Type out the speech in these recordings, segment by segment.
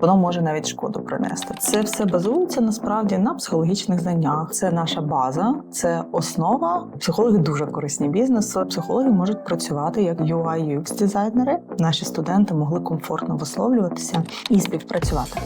Воно може навіть шкоду принести. Це все базується насправді на психологічних знаннях. Це наша база, це основа. Психологи дуже корисні бізнесу. Психологи можуть працювати як UI UX дизайнери. Наші студенти могли комфортно висловлюватися і співпрацювати.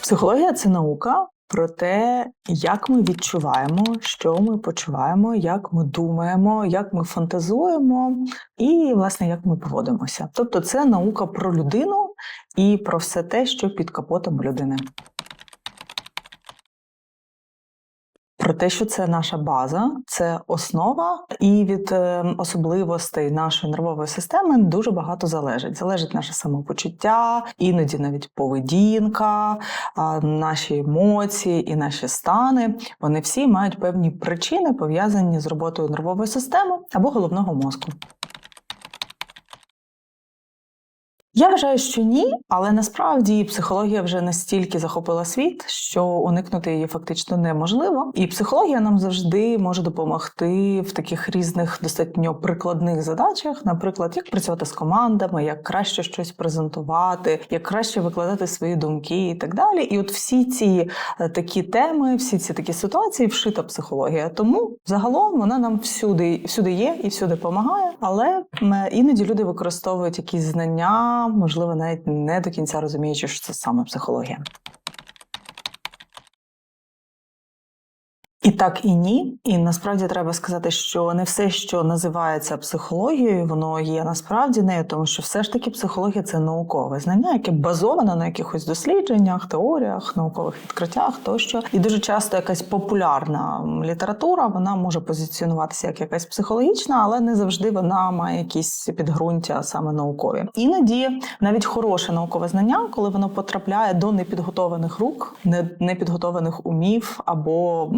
Психологія це наука про те, як ми відчуваємо, що ми почуваємо, як ми думаємо, як ми фантазуємо, і власне як ми поводимося. Тобто, це наука про людину і про все те, що під капотом людини. Про те, що це наша база, це основа, і від е, особливостей нашої нервової системи дуже багато залежить. Залежить наше самопочуття, іноді навіть поведінка, наші емоції і наші стани. Вони всі мають певні причини пов'язані з роботою нервової системи або головного мозку. Я вважаю, що ні, але насправді психологія вже настільки захопила світ, що уникнути її фактично неможливо. І психологія нам завжди може допомогти в таких різних достатньо прикладних задачах, наприклад, як працювати з командами, як краще щось презентувати, як краще викладати свої думки і так далі. І от всі ці е, такі теми, всі ці такі ситуації вшита психологія. Тому загалом вона нам всюди, всюди є і всюди допомагає, але іноді люди використовують якісь знання можливо, навіть не до кінця розуміючи, що це саме психологія. І так, і ні. І насправді треба сказати, що не все, що називається психологією, воно є насправді нею, тому що все ж таки психологія це наукове знання, яке базоване на якихось дослідженнях, теоріях, наукових відкриттях тощо. І дуже часто якась популярна література вона може позиціонуватися як якась психологічна, але не завжди вона має якісь підґрунтя саме наукові. Іноді навіть хороше наукове знання, коли воно потрапляє до непідготованих рук, непідготованих умів або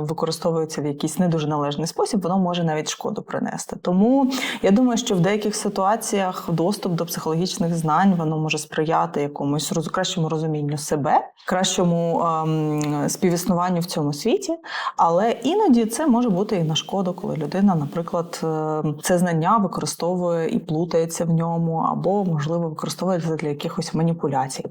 використовується в якийсь не дуже належний спосіб, воно може навіть шкоду принести. Тому я думаю, що в деяких ситуаціях доступ до психологічних знань воно може сприяти якомусь кращому розумінню себе, кращому ем, співіснуванню в цьому світі. Але іноді це може бути і на шкоду, коли людина, наприклад, е, це знання використовує і плутається в ньому, або можливо використовує для якихось маніпуляцій.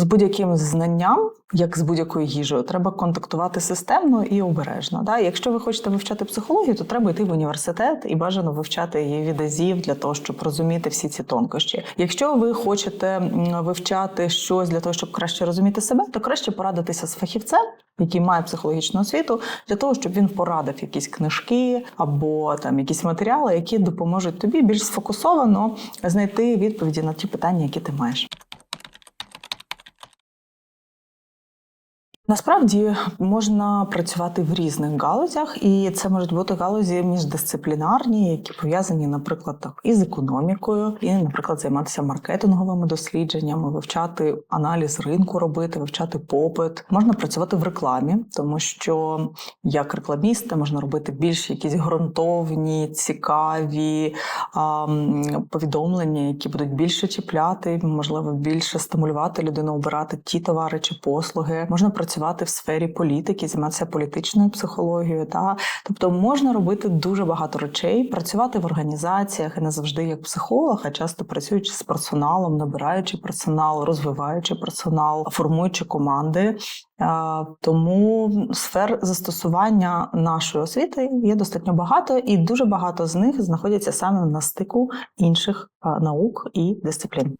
З будь-яким знанням, як з будь-якою їжею, треба контактувати системно і обережно. Да? Якщо ви хочете вивчати психологію, то треба йти в університет і бажано вивчати її від азів для того, щоб розуміти всі ці тонкощі. Якщо ви хочете вивчати щось для того, щоб краще розуміти себе, то краще порадитися з фахівцем, який має психологічну освіту, для того, щоб він порадив якісь книжки або там якісь матеріали, які допоможуть тобі більш сфокусовано знайти відповіді на ті питання, які ти маєш. Насправді можна працювати в різних галузях, і це можуть бути галузі міждисциплінарні, які пов'язані, наприклад, так, із економікою, і, наприклад, займатися маркетинговими дослідженнями, вивчати аналіз ринку, робити, вивчати попит. Можна працювати в рекламі, тому що як рекламіста можна робити більш якісь ґрунтовні, цікаві а, м, повідомлення, які будуть більше чіпляти, можливо, більше стимулювати людину обирати ті товари чи послуги. Можна працювати в сфері політики, займатися політичною психологією. Та тобто можна робити дуже багато речей, працювати в організаціях і не завжди як психолог, а часто працюючи з персоналом, набираючи персонал, розвиваючи персонал, формуючи команди. Тому сфер застосування нашої освіти є достатньо багато, і дуже багато з них знаходяться саме на стику інших наук і дисциплін.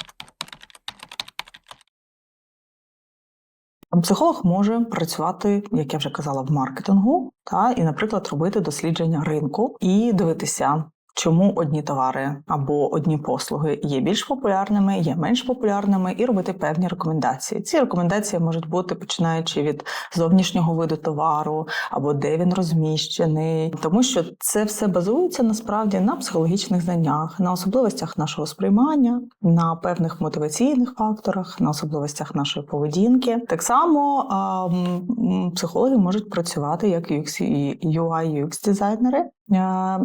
Психолог може працювати, як я вже казала, в маркетингу, та і, наприклад, робити дослідження ринку і дивитися. Чому одні товари або одні послуги є більш популярними, є менш популярними, і робити певні рекомендації. Ці рекомендації можуть бути починаючи від зовнішнього виду товару або де він розміщений, тому що це все базується насправді на психологічних знаннях, на особливостях нашого сприймання, на певних мотиваційних факторах, на особливостях нашої поведінки. Так само а, психологи можуть працювати як UX і UI UX дизайнери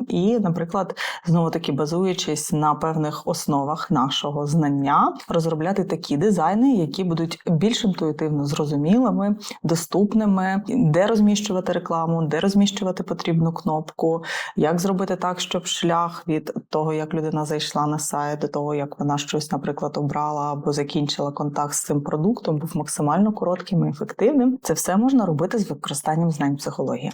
І, наприклад, знову таки базуючись на певних основах нашого знання, розробляти такі дизайни, які будуть більш інтуїтивно зрозумілими, доступними, де розміщувати рекламу, де розміщувати потрібну кнопку, як зробити так, щоб шлях від того, як людина зайшла на сайт, до того, як вона щось, наприклад, обрала або закінчила контакт з цим продуктом, був максимально коротким і ефективним. Це все можна робити з використанням знань психології.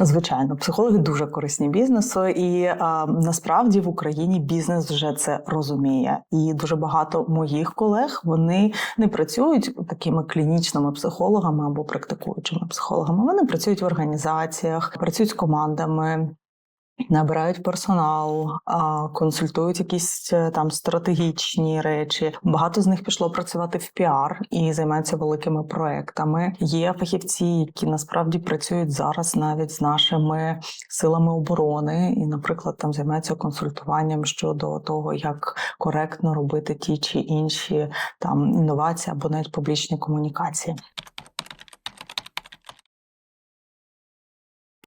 Звичайно, психологи дуже корисні бізнесу, і а, насправді в Україні бізнес вже це розуміє. І дуже багато моїх колег вони не працюють такими клінічними психологами або практикуючими психологами. Вони працюють в організаціях, працюють з командами. Набирають персонал, консультують якісь е, там стратегічні речі. Багато з них пішло працювати в піар і займаються великими проектами. Є фахівці, які насправді працюють зараз навіть з нашими силами оборони, і, наприклад, там займаються консультуванням щодо того, як коректно робити ті чи інші там інновації або навіть публічні комунікації.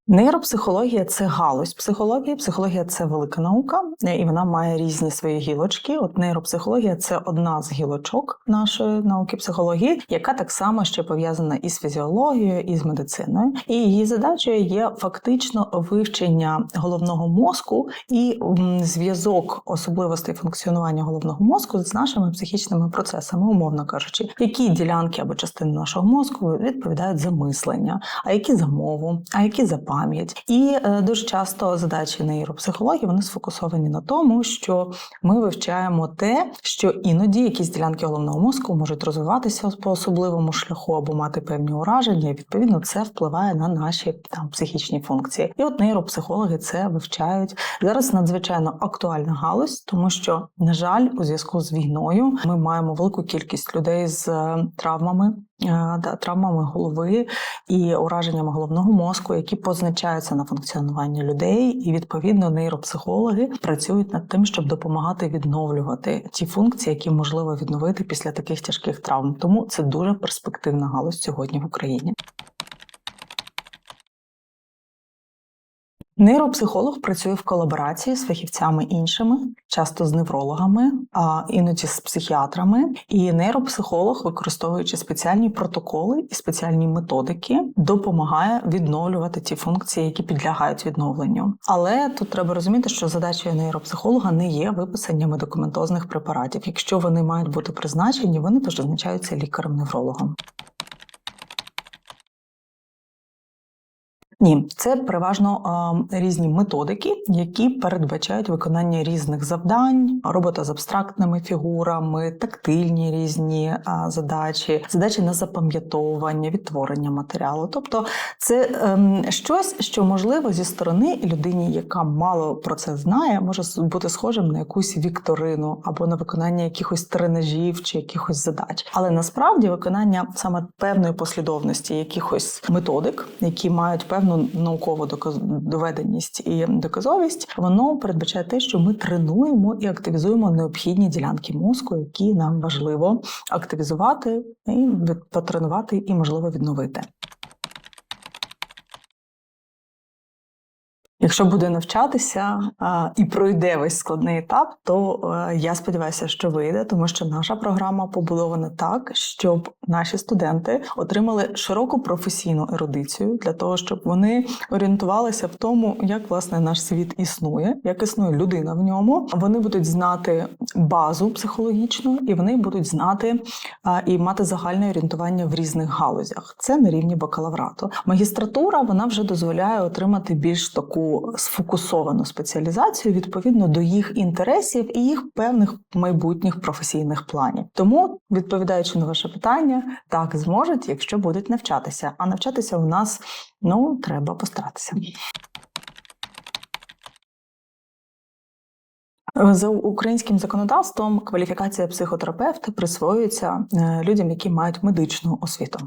Нейропсихологія це галузь психології. Психологія це велика наука, і вона має різні свої гілочки. От нейропсихологія це одна з гілочок нашої науки психології, яка так само ще пов'язана із фізіологією, і з медициною. І її задачею є фактично вивчення головного мозку і зв'язок особливостей функціонування головного мозку з нашими психічними процесами, умовно кажучи, які ділянки або частини нашого мозку відповідають за мислення, а які за мову, а які за пам'ять пам'ять. І е, дуже часто задачі нейропсихології вони сфокусовані на тому, що ми вивчаємо те, що іноді якісь ділянки головного мозку можуть розвиватися по особливому шляху або мати певні ураження. і Відповідно, це впливає на наші там психічні функції. І от нейропсихологи це вивчають зараз. Надзвичайно актуальна галузь, тому що, на жаль, у зв'язку з війною ми маємо велику кількість людей з е, травмами. Е, травмами голови і ураженнями головного мозку, які позначаються на функціонування людей, і відповідно нейропсихологи працюють над тим, щоб допомагати відновлювати ті функції, які можливо відновити після таких тяжких травм. Тому це дуже перспективна галузь сьогодні в Україні. Нейропсихолог працює в колаборації з фахівцями іншими, часто з неврологами, а іноді з психіатрами. І нейропсихолог, використовуючи спеціальні протоколи і спеціальні методики, допомагає відновлювати ті функції, які підлягають відновленню. Але тут треба розуміти, що задачею нейропсихолога не є виписання медикаментозних препаратів. Якщо вони мають бути призначені, вони теж визначаються лікарем-неврологом. Ні, це переважно а, різні методики, які передбачають виконання різних завдань, робота з абстрактними фігурами, тактильні різні а, задачі, задачі на запам'ятовування, відтворення матеріалу. Тобто це ем, щось, що можливо зі сторони людині, яка мало про це знає, може бути схожим на якусь вікторину або на виконання якихось тренажів чи якихось задач. Але насправді виконання саме певної послідовності якихось методик, які мають певну певну наукову доведеність і доказовість, воно передбачає те, що ми тренуємо і активізуємо необхідні ділянки мозку, які нам важливо активізувати і потренувати, і можливо відновити. Якщо буде навчатися і пройде весь складний етап, то а, я сподіваюся, що вийде, тому що наша програма побудована так, щоб наші студенти отримали широку професійну ерудицію для того, щоб вони орієнтувалися в тому, як власне наш світ існує, як існує людина в ньому. Вони будуть знати базу психологічну, і вони будуть знати і мати загальне орієнтування в різних галузях. Це на рівні бакалаврату. Магістратура вона вже дозволяє отримати більш таку сфокусовану спеціалізацію відповідно до їх інтересів і їх певних майбутніх професійних планів. Тому, відповідаючи на ваше питання, так зможуть, якщо будуть навчатися. А навчатися у нас ну треба постаратися. За українським законодавством кваліфікація психотерапевта присвоюється е, людям, які мають медичну освіту.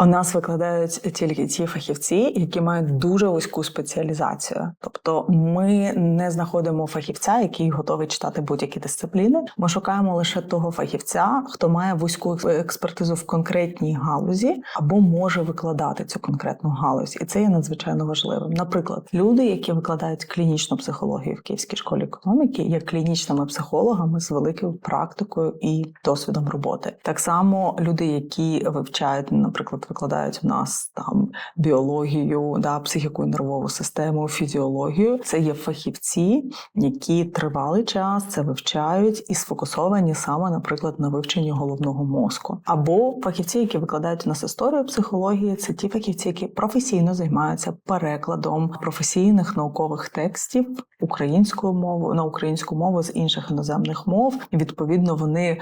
У нас викладають тільки ті фахівці, які мають дуже вузьку спеціалізацію. Тобто, ми не знаходимо фахівця, який готовий читати будь-які дисципліни. Ми шукаємо лише того фахівця, хто має вузьку експертизу в конкретній галузі або може викладати цю конкретну галузь, і це є надзвичайно важливим. Наприклад, люди, які викладають клінічну психологію в Київській школі економіки, є клінічними психологами з великою практикою і досвідом роботи. Так само люди, які вивчають, наприклад викладають в нас там біологію, да, психіку і нервову систему, фізіологію. Це є фахівці, які тривалий час це вивчають і сфокусовані саме, наприклад, на вивченні головного мозку. Або фахівці, які викладають у нас історію психології, це ті фахівці, які професійно займаються перекладом професійних наукових текстів українською мовою на українську мову з інших іноземних мов. І відповідно вони е,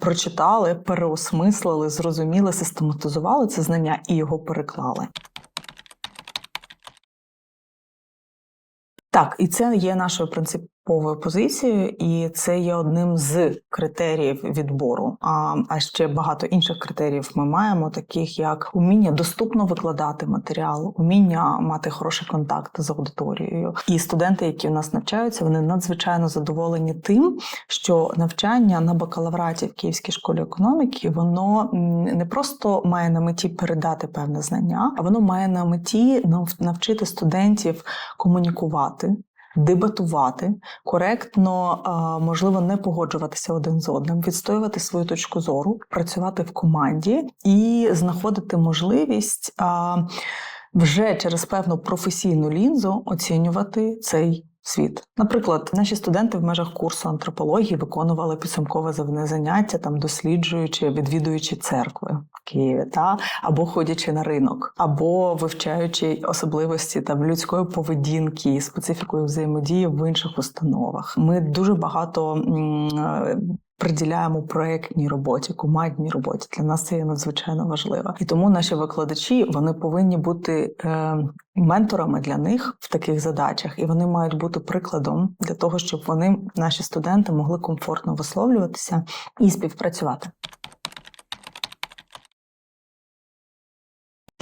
прочитали, переосмислили, зрозуміли, систематизували записали це знання і його переклали. Так, і це є нашою принциповою позицією, і це є одним з критеріїв відбору. А а ще багато інших критеріїв ми маємо, таких як уміння доступно викладати матеріал, уміння мати хороший контакт з аудиторією. І студенти, які у нас навчаються, вони надзвичайно задоволені тим, що навчання на бакалавраті в Київській школі економіки воно не просто має на меті передати певне знання, а воно має на меті навчити студентів комунікувати дебатувати, коректно, можливо, не погоджуватися один з одним, відстоювати свою точку зору, працювати в команді і знаходити можливість вже через певну професійну лінзу оцінювати цей світ. Наприклад, наші студенти в межах курсу антропології виконували підсумкове завне заняття, там досліджуючи, відвідуючи церкви Києві, та або ходячи на ринок, або вивчаючи особливості там людської поведінки, специфікою взаємодії в інших установах. Ми дуже багато. Приділяємо проєктній роботі, командній роботі. Для нас це є надзвичайно важливо. І тому наші викладачі вони повинні бути е, менторами для них в таких задачах, і вони мають бути прикладом для того, щоб вони, наші студенти, могли комфортно висловлюватися і співпрацювати.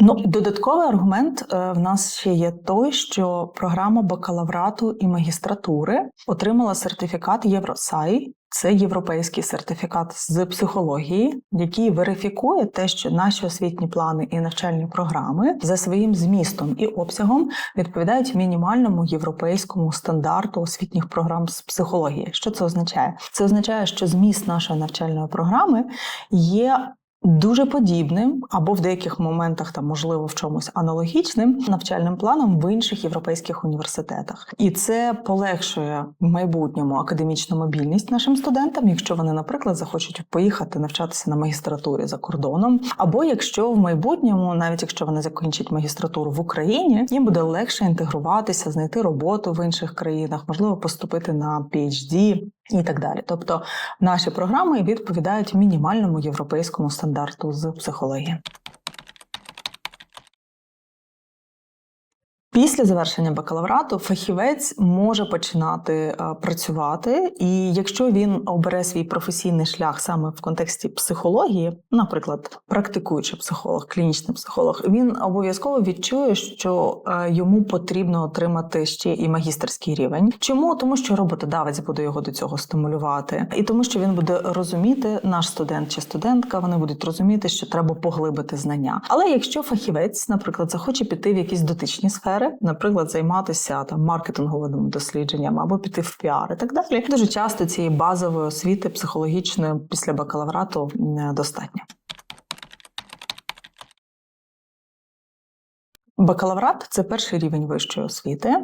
Ну, додатковий аргумент е, в нас ще є той, що програма бакалаврату і магістратури отримала сертифікат Євросай. Це європейський сертифікат з психології, який верифікує те, що наші освітні плани і навчальні програми за своїм змістом і обсягом відповідають мінімальному європейському стандарту освітніх програм з психології. Що це означає? Це означає, що зміст нашої навчальної програми є Дуже подібним або в деяких моментах там можливо в чомусь аналогічним навчальним планом в інших європейських університетах, і це полегшує в майбутньому академічну мобільність нашим студентам, якщо вони, наприклад, захочуть поїхати навчатися на магістратурі за кордоном, або якщо в майбутньому, навіть якщо вони закінчать магістратуру в Україні, їм буде легше інтегруватися, знайти роботу в інших країнах, можливо, поступити на PhD і так далі. Тобто наші програми відповідають мінімальному європейському стандарту з психології. Після завершення бакалаврату фахівець може починати е, працювати, і якщо він обере свій професійний шлях саме в контексті психології, наприклад, практикуючи психолог, клінічний психолог, він обов'язково відчує, що е, йому потрібно отримати ще і магістерський рівень. Чому тому, що роботодавець буде його до цього стимулювати, і тому, що він буде розуміти, наш студент чи студентка, вони будуть розуміти, що треба поглибити знання. Але якщо фахівець, наприклад, захоче піти в якісь дотичні сфери наприклад, займатися там маркетинговим дослідженням або піти в піар і так далі. Дуже часто цієї базової освіти психологічної після бакалаврату достатньо. Бакалаврат це перший рівень вищої освіти,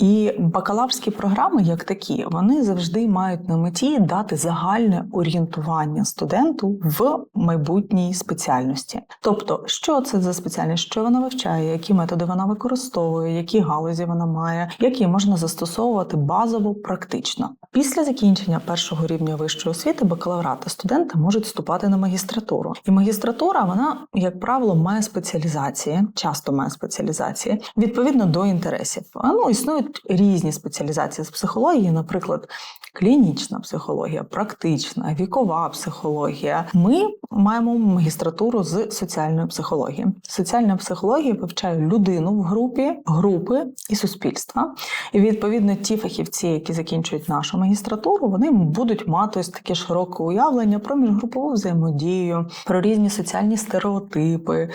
і бакалаврські програми, як такі, вони завжди мають на меті дати загальне орієнтування студенту в майбутній спеціальності. Тобто, що це за спеціальність, що вона вивчає, які методи вона використовує, які галузі вона має, які можна застосовувати базово практично. Після закінчення першого рівня вищої освіти бакалаврата студенти можуть вступати на магістратуру, і магістратура вона, як правило, має спеціалізації, часто має спеціалізації спеціалізації відповідно до інтересів. А, Ну, існують різні спеціалізації з психології, наприклад, клінічна психологія, практична, вікова психологія. Ми маємо магістратуру з соціальної психології. Соціальна психологія вивчає людину в групі, групи і суспільства. І відповідно ті фахівці, які закінчують нашу магістратуру, вони будуть мати ось таке широке уявлення про міжгрупову взаємодію, про різні соціальні стереотипи,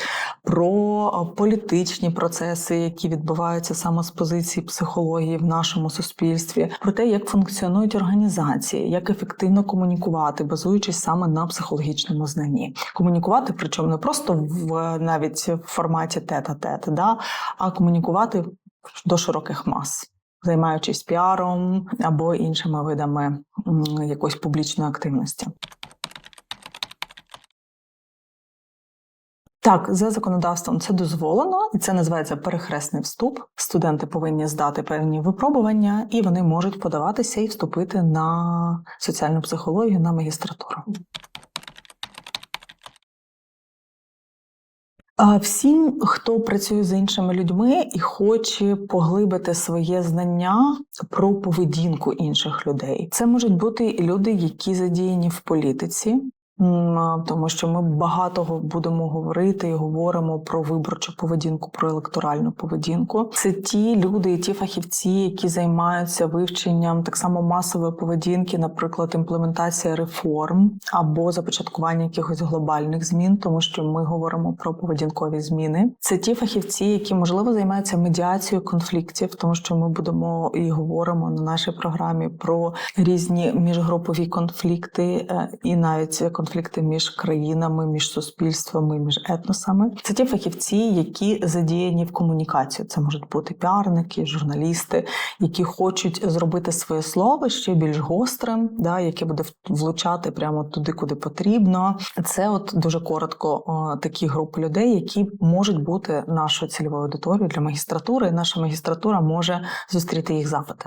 про політичні процеси, які відбуваються саме з позиції психології в нашому суспільстві, про те, як функціонують організації, як ефективно комунікувати, базуючись саме на психологічному знанні. Комунікувати, причому не просто в навіть в форматі тет-а-тет, да, а комунікувати до широких мас. Займаючись піаром або іншими видами якоїсь публічної активності. Так, за законодавством це дозволено, і це називається перехресний вступ. Студенти повинні здати певні випробування, і вони можуть подаватися і вступити на соціальну психологію на магістратуру. Всім, хто працює з іншими людьми і хоче поглибити своє знання про поведінку інших людей, це можуть бути люди, які задіяні в політиці, тому що ми багато будемо говорити і говоримо про виборчу поведінку, про електоральну поведінку. Це ті люди, і ті фахівці, які займаються вивченням так само масової поведінки, наприклад, імплементація реформ або започаткування якихось глобальних змін, тому що ми говоримо про поведінкові зміни. Це ті фахівці, які можливо займаються медіацією конфліктів, тому що ми будемо і говоримо на нашій програмі про різні міжгрупові конфлікти е, і навіть конфлікти конфлікти між країнами, між суспільствами, між етносами. Це ті фахівці, які задіяні в комунікацію. Це можуть бути піарники, журналісти, які хочуть зробити своє слово ще більш гострим, да, яке буде влучати прямо туди, куди потрібно. Це от дуже коротко такі групи людей, які можуть бути нашою цільовою аудиторією для магістратури. Наша магістратура може зустріти їх запити.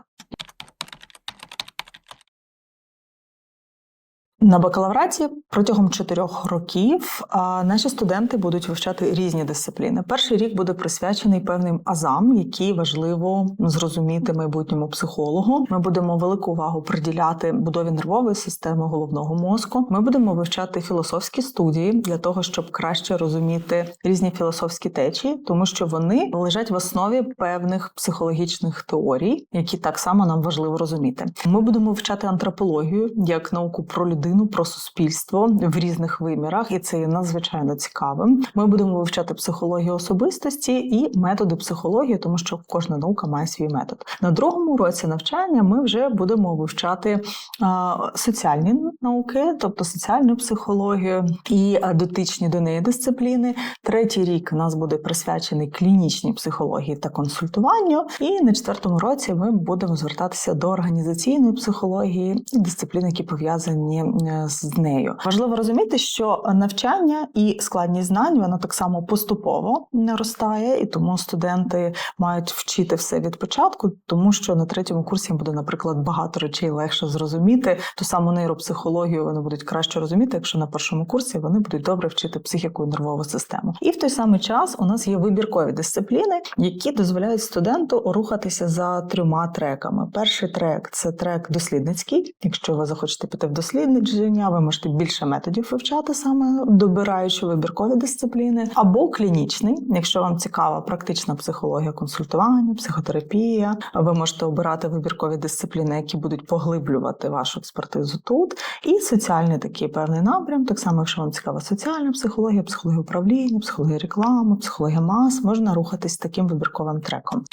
На бакалавраті протягом чотирьох років наші студенти будуть вивчати різні дисципліни. Перший рік буде присвячений певним азам, які важливо зрозуміти майбутньому психологу. Ми будемо велику увагу приділяти будові нервової системи головного мозку. Ми будемо вивчати філософські студії для того, щоб краще розуміти різні філософські течії, тому що вони лежать в основі певних психологічних теорій, які так само нам важливо розуміти. Ми будемо вивчати антропологію як науку про людину людину, про суспільство в різних вимірах, і це є надзвичайно цікавим. Ми будемо вивчати психологію особистості і методи психології, тому що кожна наука має свій метод. На другому році навчання ми вже будемо вивчати соціальні науки, тобто соціальну психологію і дотичні до неї дисципліни. Третій рік у нас буде присвячений клінічній психології та консультуванню. І на четвертому році ми будемо звертатися до організаційної психології і дисциплін, які пов'язані з нею. Важливо розуміти, що навчання і складність знань воно так само поступово наростає, і тому студенти мають вчити все від початку, тому що на третьому курсі буде, наприклад, багато речей легше зрозуміти. Ту саму нейропсихологію вони будуть краще розуміти, якщо на першому курсі вони будуть добре вчити психіку і нервову систему. І в той самий час у нас є вибіркові дисципліни, які дозволяють студенту рухатися за трьома треками. Перший трек це трек дослідницький. Якщо ви захочете піти в дослідницький, дослідження, ви можете більше методів вивчати, саме добираючи вибіркові дисципліни, або клінічний, якщо вам цікава практична психологія консультування, психотерапія, ви можете обирати вибіркові дисципліни, які будуть поглиблювати вашу експертизу тут. І соціальний такий певний напрям, так само, якщо вам цікава соціальна психологія, психологія управління, психологія реклами, психологія мас, можна рухатись таким вибірковим треком.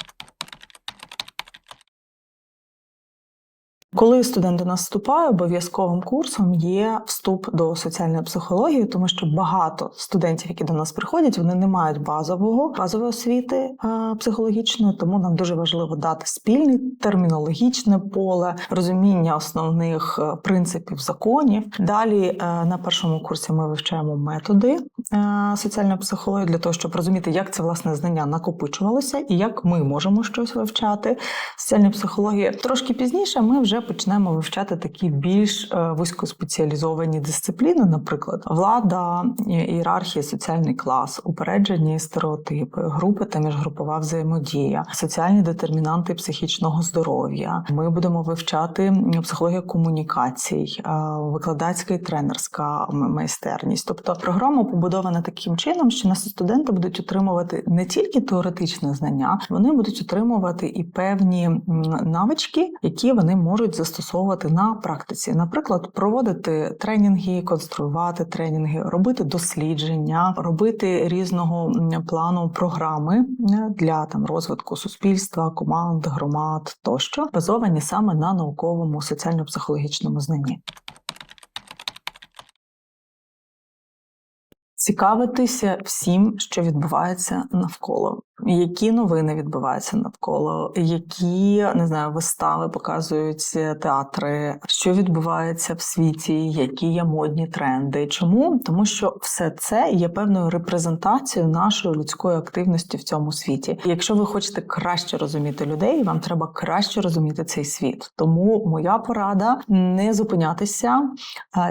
Коли студент до нас вступає, обов'язковим курсом є вступ до соціальної психології, тому що багато студентів, які до нас приходять, вони не мають базового базової освіти а, психологічної, тому нам дуже важливо дати спільне термінологічне поле, розуміння основних е, принципів законів. Далі е, на першому курсі ми вивчаємо методи е, соціальної психології для того, щоб розуміти, як це власне знання накопичувалося і як ми можемо щось вивчати. Соціальної психології трошки пізніше ми вже почнемо вивчати такі більш е, вузькоспеціалізовані дисципліни, наприклад, влада, ієрархія, соціальний клас, упереджені стереотипи, групи та міжгрупова взаємодія, соціальні детермінанти психічного здоров'я. Ми будемо вивчати психологію комунікацій, е, викладацька і тренерська майстерність. Тобто програма побудована таким чином, що наші студенти будуть отримувати не тільки теоретичне знання, вони будуть отримувати і певні навички, які вони можуть застосовувати на практиці. Наприклад, проводити тренінги, конструювати тренінги, робити дослідження, робити різного плану програми е, для там розвитку суспільства, команд, громад тощо, базовані саме на науковому соціально-психологічному знанні. Цікавитися всім, що відбувається навколо, які новини відбуваються навколо, які не знаю, вистави показують театри, що відбувається в світі, які є модні тренди. Чому? Тому що все це є певною репрезентацією нашої людської активності в цьому світі. І якщо ви хочете краще розуміти людей, вам треба краще розуміти цей світ. Тому моя порада не зупинятися,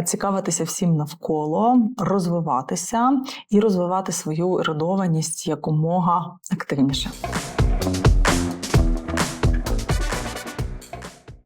цікавитися всім навколо, розвиватися і розвивати свою ерудованість якомога активніше.